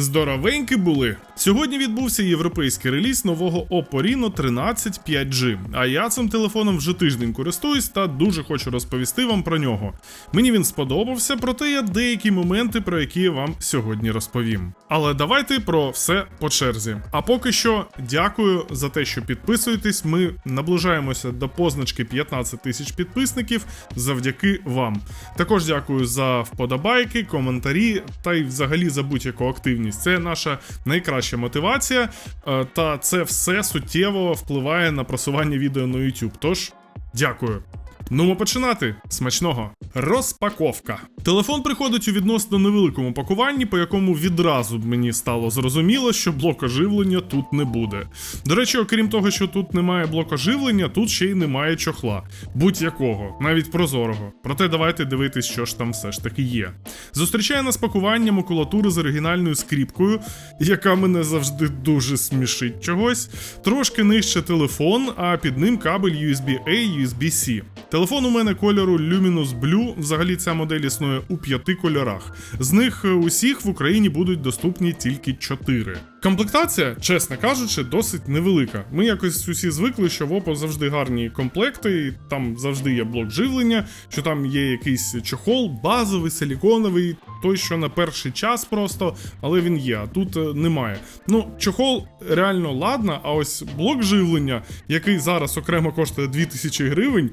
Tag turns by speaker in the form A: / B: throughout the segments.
A: Здоровенькі були. Сьогодні відбувся європейський реліз нового Oppo Reno 13 5G. А я цим телефоном вже тиждень користуюсь та дуже хочу розповісти вам про нього. Мені він сподобався, проте є деякі моменти, про які я вам сьогодні розповім. Але давайте про все по черзі. А поки що дякую за те, що підписуєтесь. Ми наближаємося до позначки 15 тисяч підписників завдяки вам. Також дякую за вподобайки, коментарі та й взагалі за будь-яку активність. Це наша найкраща мотивація, е, та це все суттєво впливає на просування відео на YouTube. Тож дякую. Ну, починати. Смачного. Розпаковка. Телефон приходить у відносно невеликому пакуванні, по якому відразу б мені стало зрозуміло, що блока живлення тут не буде. До речі, окрім того, що тут немає блока живлення, тут ще й немає чохла. Будь-якого, навіть прозорого. Проте давайте дивитись, що ж там все ж таки є. Зустрічає нас пакування макулатури з оригінальною скріпкою, яка мене завжди дуже смішить чогось. Трошки нижче телефон, а під ним кабель USB-A, USB-C. Телефон у мене кольору Luminous Blue. Взагалі ця модель існує у п'яти кольорах. З них е, усіх в Україні будуть доступні тільки чотири. Комплектація, чесно кажучи, досить невелика. Ми якось усі звикли, що в Oppo завжди гарні комплекти, там завжди є блок живлення, що там є якийсь чохол, базовий, силіконовий, той, що на перший час просто, але він є, а тут е, немає. Ну, чохол реально ладно, а ось блок живлення, який зараз окремо коштує 2000 гривень,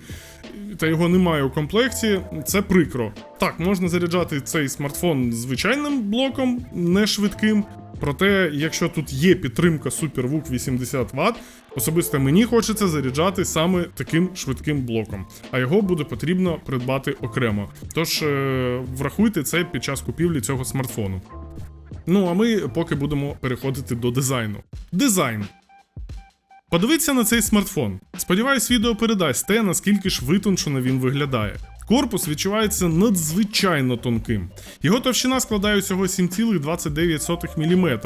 A: та його немає у комплекті, це прикро. Так, можна заряджати цей смартфон звичайним блоком, не швидким. Проте, якщо тут є підтримка SuperVOOC 80 Вт, особисто мені хочеться заряджати саме таким швидким блоком, а його буде потрібно придбати окремо. Тож е, врахуйте це під час купівлі цього смартфону. Ну а ми поки будемо переходити до дизайну. Дизайн. Подивіться на цей смартфон. Сподіваюсь, відео передасть те, наскільки ж витончено він виглядає. Корпус відчувається надзвичайно тонким. Його товщина складає усього 7,29 мм.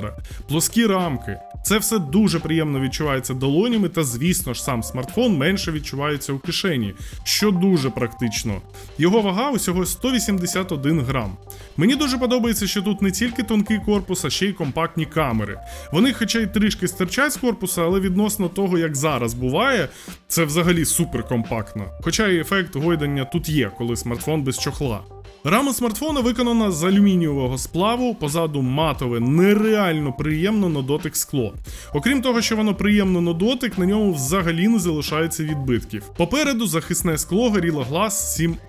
A: Плоскі рамки. Це все дуже приємно відчувається долонями, та, звісно ж, сам смартфон менше відчувається у кишені, що дуже практично. Його вага усього 181 грам. Мені дуже подобається, що тут не тільки тонкий корпус, а ще й компактні камери. Вони, хоча й трішки стирчать з корпуса, але відносно того, як зараз буває, це взагалі супер компактно. Хоча і ефект гойдання тут є, коли смартфон без чохла. Рама смартфона виконана з алюмінієвого сплаву, позаду матове, нереально приємно на дотик скло. Окрім того, що воно приємно на дотик, на ньому взагалі не залишається відбитків. Попереду захисне скло Gorilla Glass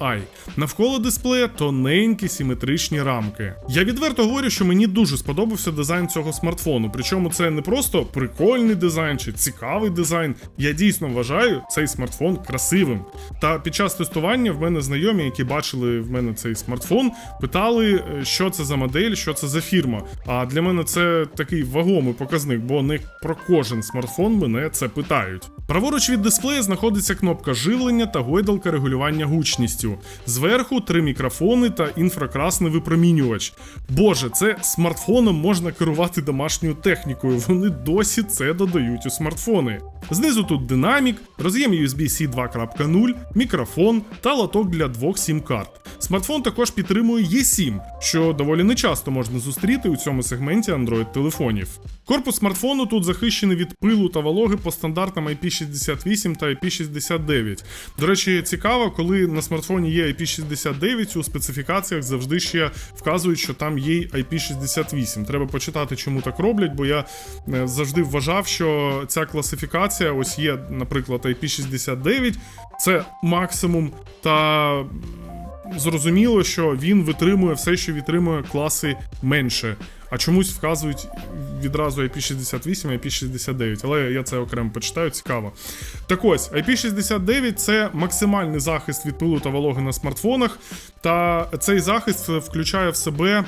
A: 7i. Навколо дисплея тоненькі симетричні рамки. Я відверто говорю, що мені дуже сподобався дизайн цього смартфону. Причому це не просто прикольний дизайн чи цікавий дизайн. Я дійсно вважаю цей смартфон красивим. Та під час тестування в мене знайомі, які бачили в мене цей смартфон, питали, е, що це за модель, що це за фірма. А для мене це такий вагомий показник, бо не про кожен смартфон мене це питають. Праворуч від дисплея знаходиться кнопка живлення та гойдалка регулювання гучністю. Зверху три мікрофони та інфракрасний випромінювач. Боже, це смартфоном можна керувати домашньою технікою. Вони досі це додають у смартфони. Знизу тут динамік, роз'єм USB-C 2.0, мікрофон та лоток для двох сім-карт. Смартфон також підтримує E7, що доволі нечасто можна зустріти у цьому сегменті Android-телефонів. Корпус смартфону тут захищений від пилу та вологи по стандартам IP68 та IP69. До речі, цікаво, коли на смартфоні є IP69, у специфікаціях завжди ще вказують, що там є IP68. Треба почитати, чому так роблять, бо я е, завжди вважав, що ця класифікація, ось є, наприклад, IP69, це максимум та зрозуміло, що він витримує все, що витримує класи менше. А чомусь вказують відразу IP68 і IP69, але я це окремо почитаю, цікаво. Так ось, IP69 це максимальний захист від пилу та вологи на смартфонах, та цей захист включає в себе.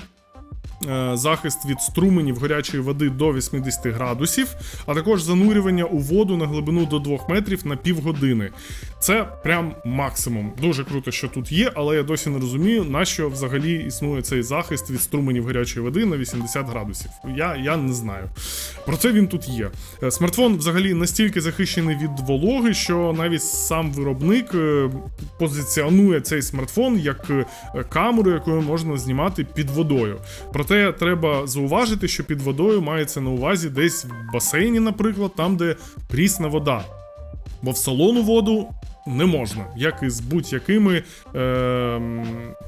A: Е, Захист від струменів гарячої води до 80 градусів, а також занурювання у воду на глибину до 2 метрів на півгодини. Це прям максимум. Дуже круто, що тут є, але я досі не розумію, на що взагалі існує цей захист від струменів гарячої води на 80 градусів. Я, я не знаю. Проте він тут є. Е, Смартфон взагалі настільки захищений від вологи, що навіть сам виробник е, позиціонує цей смартфон як камеру, якою можна знімати під водою. Проте Проте треба зауважити, що під водою мається на увазі десь в басейні, наприклад, там, де прісна вода. Бо в солону воду не можна, як і з будь-якими е,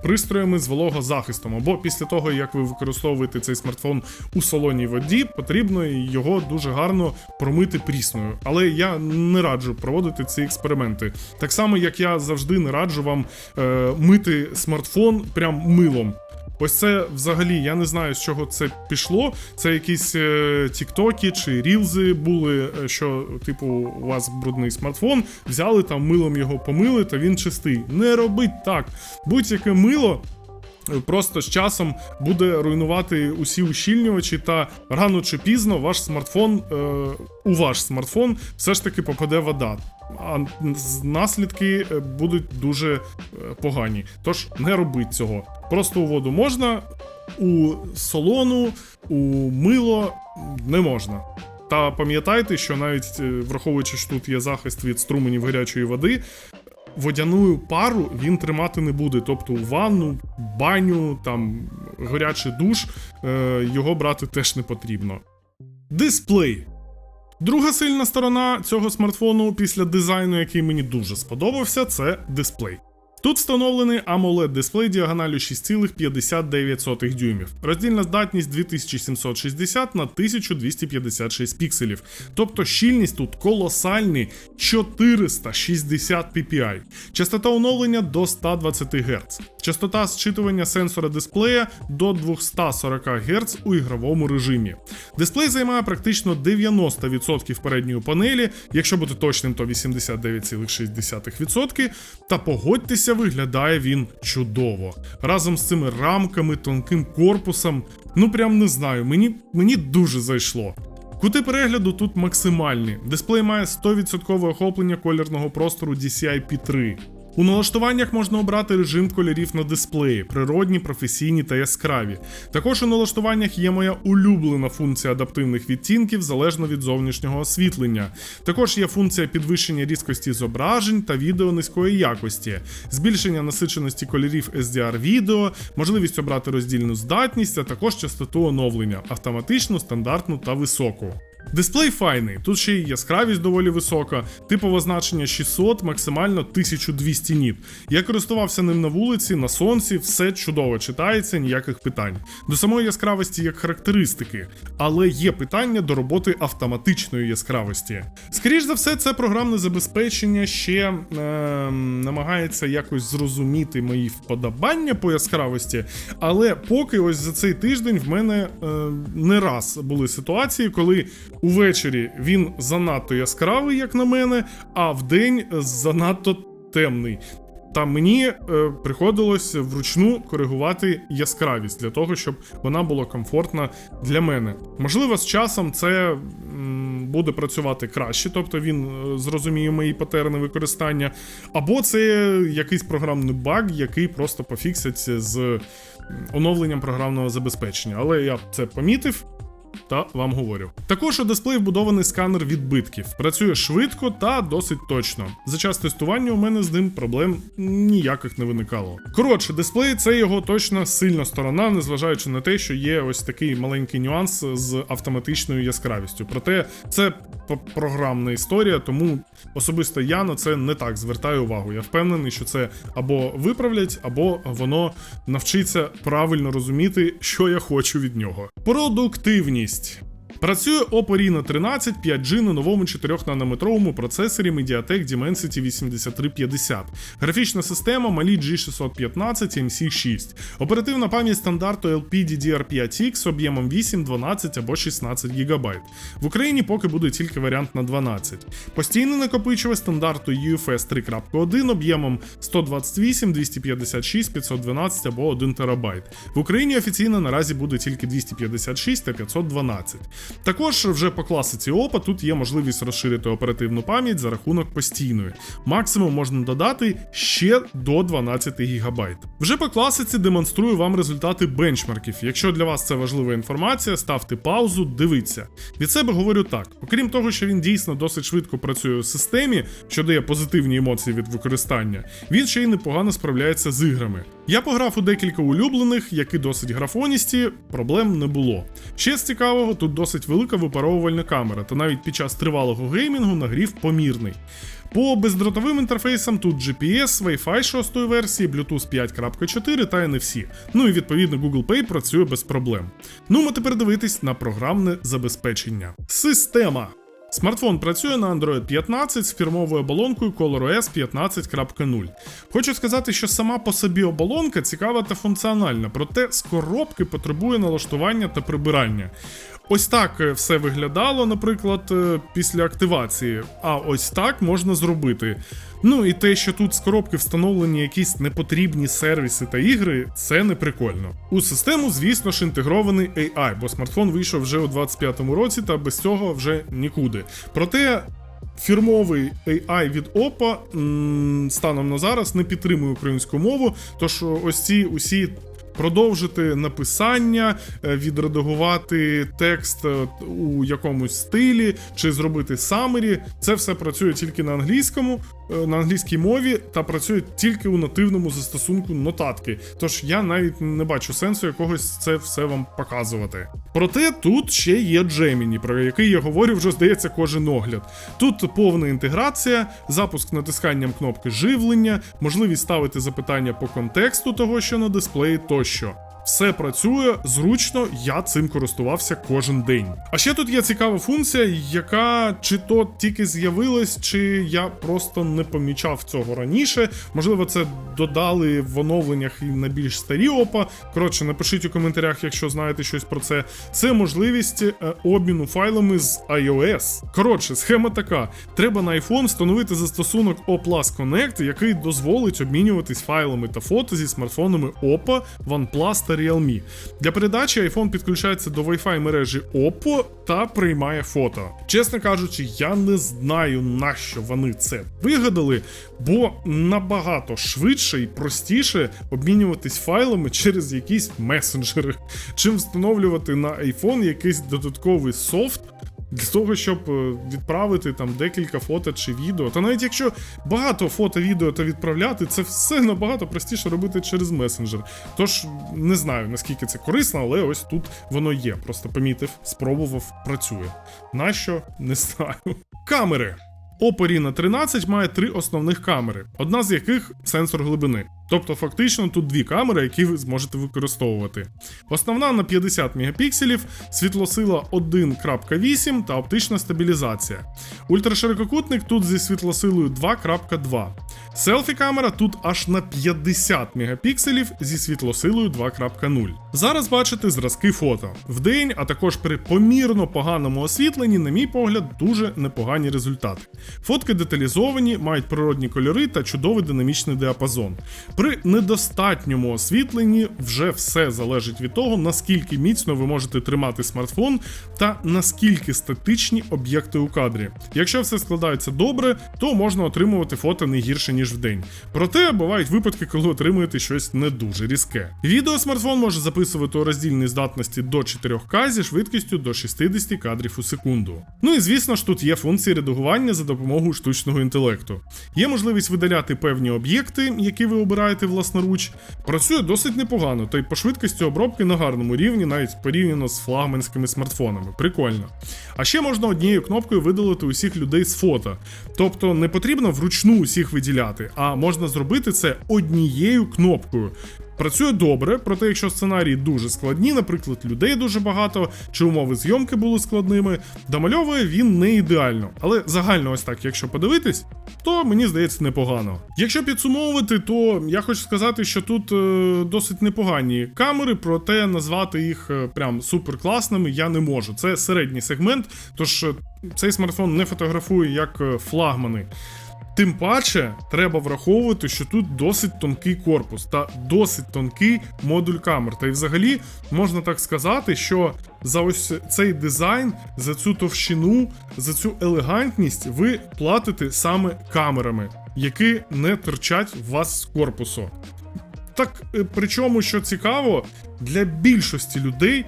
A: пристроями з вологозахистом. Або після того, як ви використовуєте цей смартфон у солоній воді, потрібно його дуже гарно промити прісною. Але я не раджу проводити ці експерименти. Так само, як я завжди не раджу вам е, мити смартфон прям милом. Ось це взагалі, я не знаю, з чого це пішло. Це якісь е, тіктоки чи рілзи були, е, що, типу, у вас брудний смартфон, взяли там милом його помили, та він чистий. Не робить так. Будь-яке мило. е, Просто з часом буде руйнувати усі ущільнювачі, та рано чи пізно ваш смартфон, е, у ваш смартфон все ж таки попаде вода. А наслідки будуть дуже погані. Тож не робіть цього. Просто у воду можна, у солону, у мило не можна. Та пам'ятайте, що навіть е, враховуючи, що тут є захист від струменів гарячої води, водяну пару він тримати не буде. Тобто у ванну, баню, там гарячий душ е, його брати теж не потрібно. Дисплей. Друга сильна сторона цього смартфону після дизайну, який мені дуже сподобався, це дисплей. Тут встановлений amoled дисплей діагоналю 6,59 дюймів. Роздільна здатність 2760 на 1256 пікселів. Тобто щільність тут колосальний 460 ppi. Частота оновлення до 120 Гц. Частота зчитування сенсора дисплея до 240 Гц у ігровому режимі. Дисплей займає практично 90% передньої панелі, якщо бути точним, то 89,6%. Та погодьтеся, виглядає він чудово. Разом з цими рамками, тонким корпусом. Ну прям не знаю, мені, мені дуже зайшло. Кути перегляду тут максимальні. Дисплей має 100% охоплення колірного простору DCI P3. У налаштуваннях можна обрати режим кольорів на дисплеї, природні, професійні та яскраві. Також у налаштуваннях є моя улюблена функція адаптивних відтінків залежно від зовнішнього освітлення. Також є функція підвищення різкості зображень та відео низької якості, збільшення насиченості кольорів SDR відео, можливість обрати роздільну здатність, а також частоту оновлення автоматичну, стандартну та високу. Дисплей файний, тут ще й яскравість доволі висока, типове значення 600, максимально 1200 ніт. Я користувався ним на вулиці, на сонці, все чудово читається, ніяких питань. До самої яскравості як характеристики, але є питання до роботи автоматичної яскравості. Скоріш за все, це програмне забезпечення ще е, намагається якось зрозуміти мої вподобання по яскравості, але поки ось за цей тиждень в мене е, не раз були ситуації, коли увечері він занадто яскравий, як на мене, а вдень занадто темний. Та мені е, приходилось вручну коригувати яскравість для того, щоб вона була комфортна для мене. Можливо, з часом це м, буде працювати краще, тобто він е, зрозуміє мої патерни використання, або це якийсь програмний баг, який просто пофікситься з оновленням програмного забезпечення. Але я це помітив та вам говорю. Також у дисплей вбудований сканер відбитків. Працює швидко та досить точно. За час тестування у мене з ним проблем ніяких не виникало. Коротше, дисплей це його точно сильна сторона, незважаючи на те, що є ось такий маленький нюанс з автоматичною яскравістю. Проте це програмна історія, тому особисто я на це не так звертаю увагу. Я впевнений, що це або виправлять, або воно навчиться правильно розуміти, що я хочу від нього. Продуктивність. Працює Oppo Reno 13 5G на новому 4-нанометровому процесорі MediaTek Dimensity 8350. Графічна система Mali G615 MC6. Оперативна пам'ять стандарту LPDDR5X об'ємом 8, 12 або 16 ГБ. В Україні поки буде тільки варіант на 12. Постійний накопичувач стандарту UFS 3.1 об'ємом 128, 256, 512 або 1 ТБ. В Україні офіційно наразі буде тільки 256 та 512. Також вже по класиці Oppo тут є можливість розширити оперативну пам'ять за рахунок постійної. Максимум можна додати ще до 12 ГБ. Вже по класиці демонструю вам результати бенчмарків. Якщо для вас це важлива інформація, ставте паузу, дивіться. Від себе говорю так: окрім того, що він дійсно досить швидко працює у системі, що дає позитивні емоції від використання, він ще й непогано справляється з іграми. Я пограв у декілька улюблених, які досить графоністі, проблем не було. Ще з цікавого, тут досить велика випаровувальна камера, та навіть під час тривалого геймінгу нагрів помірний. По бездротовим інтерфейсам тут GPS, Wi-Fi 6 версії, Bluetooth 5.4 та NFC. Ну і відповідно Google Pay працює без проблем. Ну ми тепер дивитись на програмне забезпечення. Система. Смартфон працює на Android 15 з фірмовою оболонкою ColorOS 15.0. Хочу сказати, що сама по собі оболонка цікава та функціональна, проте з коробки потребує налаштування та прибирання. Ось так е, все виглядало, наприклад, е, після активації. А ось так можна зробити. Ну і те, що тут з коробки встановлені якісь непотрібні сервіси та ігри, це не прикольно. У систему, звісно ж, інтегрований AI, бо смартфон вийшов вже у 25-му році, та без цього вже нікуди. Проте. Фірмовий AI від Oppo станом на зараз не підтримує українську мову, тож ось ці усі продовжити написання, е, відредагувати текст е, у якомусь стилі чи зробити самері. Це все працює тільки на англійському, на англійській мові та працює тільки у нативному застосунку нотатки. Тож я навіть не бачу сенсу якогось це все вам показувати. Проте тут ще є Gemini, про який я говорю вже здається кожен огляд. Тут повна інтеграція, запуск натисканням кнопки живлення, можливість ставити запитання по контексту того, що на дисплеї тощо. Все працює зручно, я цим користувався кожен день. А ще тут є цікава функція, яка чи то тільки з'явилась, чи я просто не помічав цього раніше. Можливо, це додали в оновленнях і на більш старі опа. Коротше, напишіть у коментарях, якщо знаєте щось про це. Це можливість е, обміну файлами з iOS. Коротше, схема така: треба на iPhone встановити застосунок OPlus Connect, який дозволить обмінюватись файлами та фото зі смартфонами Oppo, OnePlus та Realme. Для передачі iPhone підключається до Wi-Fi мережі Oppo та приймає фото. Чесно кажучи, я не знаю на що вони це вигадали, бо набагато швидше і простіше обмінюватись файлами через якісь месенджери, чим встановлювати на iPhone якийсь додатковий софт. Для того, щоб е, відправити там декілька фото чи відео. Та навіть якщо багато фото, відео та відправляти, це все набагато простіше робити через месенджер. Тож не знаю наскільки це корисно, але ось тут воно є. Просто помітив, спробував, працює. Нащо? Не знаю. Камери. Oppo 13 має три основних камери, одна з яких сенсор глибини. Тобто, фактично, тут дві камери, які ви зможете використовувати. Основна на 50 мегапікселів, світлосила 1.8 та оптична стабілізація. Ультраширококутник тут зі світлосилою 2.2. Селфі камера тут аж на 50 мегапікселів зі світлосилою 2.0. Зараз бачите зразки фото. Вдень, а також при помірно поганому освітленні, на мій погляд, дуже непогані результати. Фотки деталізовані, мають природні кольори та чудовий динамічний діапазон. При недостатньому освітленні вже все залежить від того, наскільки міцно ви можете тримати смартфон та наскільки статичні об'єкти у кадрі. Якщо все складається добре, то можна отримувати фото не гірше ніж в день. Проте бувають випадки, коли отримуєте щось не дуже різке. Відео смартфон може записувати у роздільній здатності до 4К зі швидкістю до 60 кадрів у секунду. Ну і звісно ж тут є функції редагування за допомогою штучного інтелекту. Є можливість видаляти певні об'єкти, які ви обираєте власноруч. Працює досить непогано, та й по швидкості обробки на гарному рівні, навіть порівняно з флагманськими смартфонами. Прикольно. А ще можна однією кнопкою видалити усіх людей з фото. Тобто не потрібно вручну усіх виділяти, а можна зробити це однією кнопкою. Працює добре, проте якщо сценарії дуже складні, наприклад, людей дуже багато, чи умови зйомки були складними, домальовує він не ідеально. Але загально ось так, якщо подивитись, то мені здається непогано. Якщо підсумовувати, то я хочу сказати, що тут е, досить непогані камери, проте назвати їх е, прям супер класними я не можу. Це середній сегмент, тож е, цей смартфон не фотографує як е, флагмани. Тим паче треба враховувати, що тут досить тонкий корпус та досить тонкий модуль камер. Та й взагалі можна так сказати, що за ось цей дизайн, за цю товщину, за цю елегантність ви платите саме камерами, які не торчать в вас з корпусу. Так, е, причому, що цікаво, для більшості людей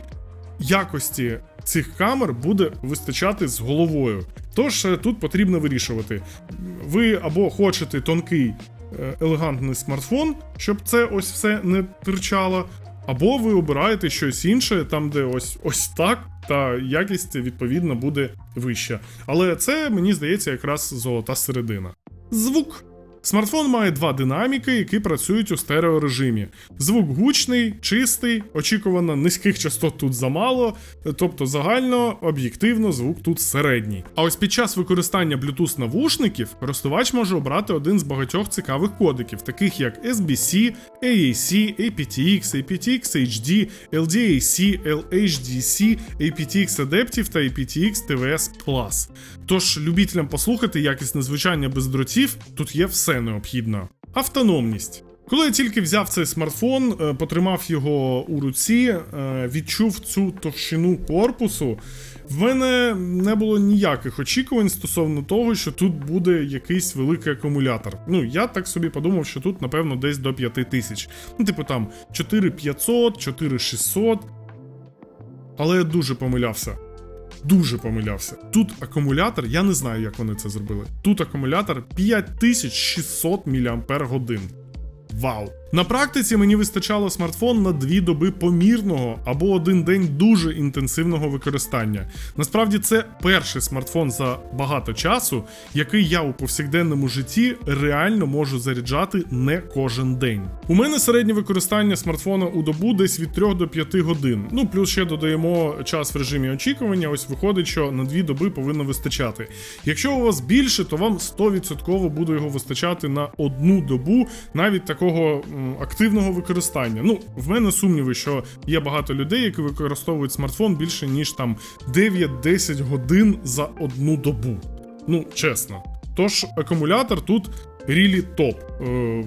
A: якості цих камер буде вистачати з головою. Тож е, тут потрібно вирішувати. Ви або хочете тонкий е, елегантний смартфон, щоб це ось все не тирчало. Або ви обираєте щось інше, там, де ось ось так, та якість відповідно буде вища. Але це мені здається якраз золота середина. Звук. Смартфон має два динаміки, які працюють у стереорежимі. Звук гучний, чистий, очікувано низьких частот тут замало, тобто загально, об'єктивно, звук тут середній. А ось під час використання Bluetooth навушників користувач може обрати один з багатьох цікавих кодиків, таких як SBC, AAC, aptX, aptX HD, LDAC, LHDC, aptX Adaptive та aptX TVS Plus. Тож любителям послухати якісне звучання без дротів, тут є все необхідно. Автономність. Коли я тільки взяв цей смартфон, е, потримав його у руці, е, відчув цю товщину корпусу. В мене не було ніяких очікувань стосовно того, що тут буде якийсь великий акумулятор. Ну, я так собі подумав, що тут, напевно, десь до 5000. Ну, типу там 4500, 4600. Але я дуже помилявся. Дуже помилявся. Тут акумулятор, я не знаю, як вони це зробили. Тут акумулятор 5600 мАч. Вау! На практиці мені вистачало смартфон на дві доби помірного або один день дуже інтенсивного використання. Насправді, це перший смартфон за багато часу, який я у повсякденному житті реально можу заряджати не кожен день. У мене середнє використання смартфона у добу десь від 3 до 5 годин. Ну плюс ще додаємо час в режимі очікування. Ось виходить, що на дві доби повинно вистачати. Якщо у вас більше, то вам 100% буде його вистачати на одну добу, навіть такого активного використання. Ну, в мене сумніви, що є багато людей, які використовують смартфон більше ніж там 9-10 годин за одну добу. Ну, чесно. Тож акумулятор тут рілі топ. Е,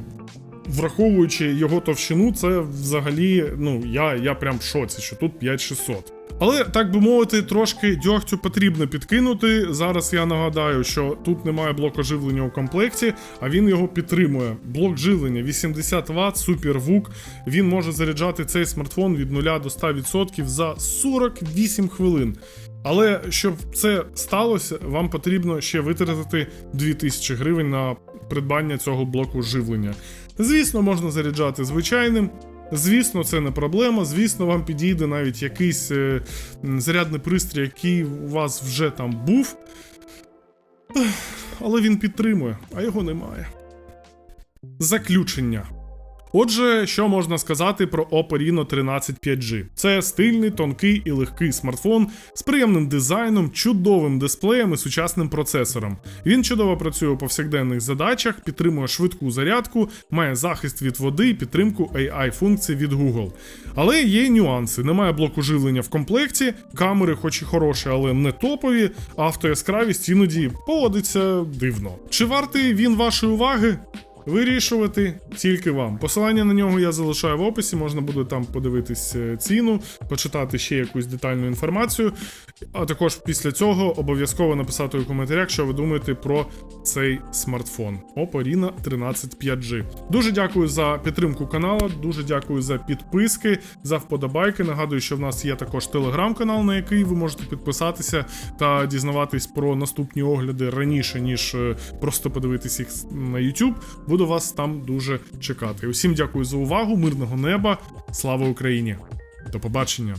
A: враховуючи його товщину, це взагалі, ну, я, я прям в шоці, що тут 5600. Але так би мовити, трошки дьогтю потрібно підкинути. Зараз я нагадаю, що тут немає блоку живлення у комплекті, а він його підтримує. Блок живлення 80 Вт, супервук. Він може заряджати цей смартфон від 0 до 100% за 48 хвилин. Але щоб це сталося, вам потрібно ще витратити 2000 гривень на придбання цього блоку живлення. Звісно, можна заряджати звичайним. Звісно, це не проблема. Звісно, вам підійде навіть якийсь е, зарядний пристрій, який у вас вже там був. Але він підтримує, а його немає. Заключення. Отже, що можна сказати про Oppo Reno 13 5G? Це стильний, тонкий і легкий смартфон з приємним дизайном, чудовим дисплеєм і сучасним процесором. Він чудово працює у повсякденних задачах, підтримує швидку зарядку, має захист від води і підтримку AI-функцій від Google. Але є нюанси: немає блоку живлення в комплекті, камери, хоч і хороші, але не топові, автояскравість іноді поводиться дивно. Чи вартий він вашої уваги? Вирішувати тільки вам. Посилання на нього я залишаю в описі, можна буде там подивитись е, ціну, почитати ще якусь детальну інформацію. А також після цього обов'язково написати у коментарях, що ви думаєте про цей смартфон Oppo Reno 13 5G. Дуже дякую за підтримку каналу, дуже дякую за підписки, за вподобайки. Нагадую, що в нас є також телеграм-канал, на який ви можете підписатися та дізнаватись про наступні огляди раніше, ніж е, просто подивитись їх на YouTube. Буду вас там дуже чекати. Усім дякую за увагу, мирного неба, слава Україні! До побачення!